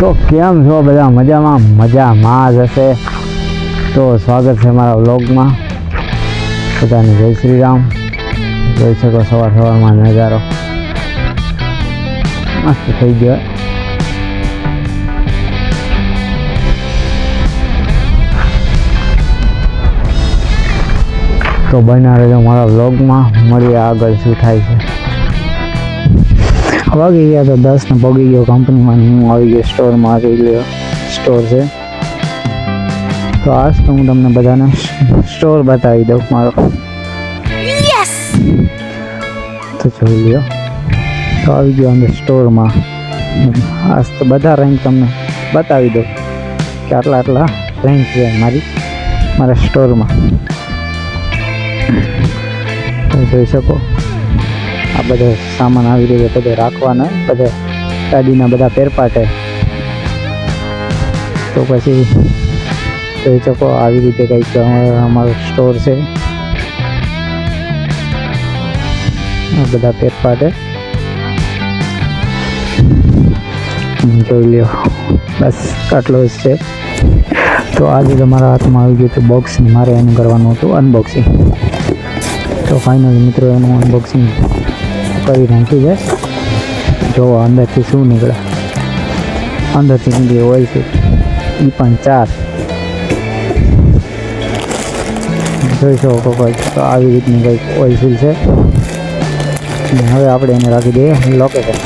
તો કેમ છો બધા? મજામાં? મજામાં જ હશે. તો સ્વાગત છે મારા વ્લોગમાં. બધાને જય શ્રી રામ જોઈ શકો સવાર સવારમાં નજારો. મસ્ત થઈ ગયો. તો રહેજો મારા વ્લોગમાં. મળીએ આગળ શું થાય છે. વાગી ગયા તો દસ ને પગી ગયો કંપનીમાં હું આવી ગયો સ્ટોરમાં આવી ગયો સ્ટોર છે. તો આજ તો હું તમને બધાને સ્ટોર બતાવી દઉં મારો. તો જોઈ લ્યો. તો આવી ગયો અંદર સ્ટોરમાં આજ તો બધા રેન્ક તમને બતાવી દઉં. કે આટલા આટલા રેન્ક છે મારી મારા સ્ટોરમાં જોઈ શકો. આ બધો સામાન આવી રહ્યો બધે રાખવાનો, બધે ગાડીના બધા ફેરપાટે તો પછી જોઈ શકો આવી રીતે કંઈક અમારો સ્ટોર છે. આ બધા ફેરપાટે જોઈ લ્યો. બસ, આટલો જ છે. તો આજે તમારા હાથમાં આવી ગયું હતું બોક્સ મારે એનું કરવાનું હતું અનબોક્સિંગ તો ફાઇનલ મિત્રો, એનું અનબોક્સિંગ કરી નાખી છે. જો અંદરથી શું નીકળે. અંદરથી નીકળી ઓઇલ છે. એ પણ ચાર. જોઈ શકો કંઈક તો આવી રીતની કંઈક ઓઇલ ફિલ છે હવે આપણે એને રાખી દઈએ લોકેશન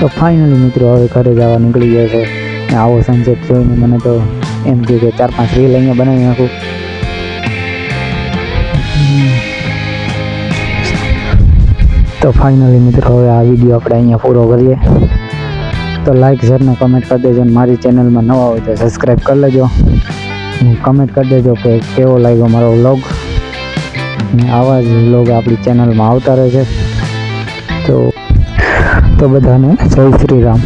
તો ફાઇનલી મિત્રો, હવે ઘરે જવા નીકળી ગયા છે. આવો સનસેટ જોઈને મને તો એમ થયું કે ચાર પાંચ રીલ અહીંયા બનાવી નાખું. તો ફાઇનલી મિત્રો, હવે આ વીડિયો આપણે અહીંયા પૂરો કરીએ. તો લાઇક શેર કમેન્ટ કરી દેજો અને મારી ચેનલમાં નવા હોય તો સબસ્ક્રાઈબ કરી લેજો. કમેન્ટ કરી દેજો કે કેવો લાગ્યો મારો વ્લોગ આવા જ વ્લોગ આપણી ચેનલમાં આવતા રહે છે. તો તો બધાને જય શ્રી રામ.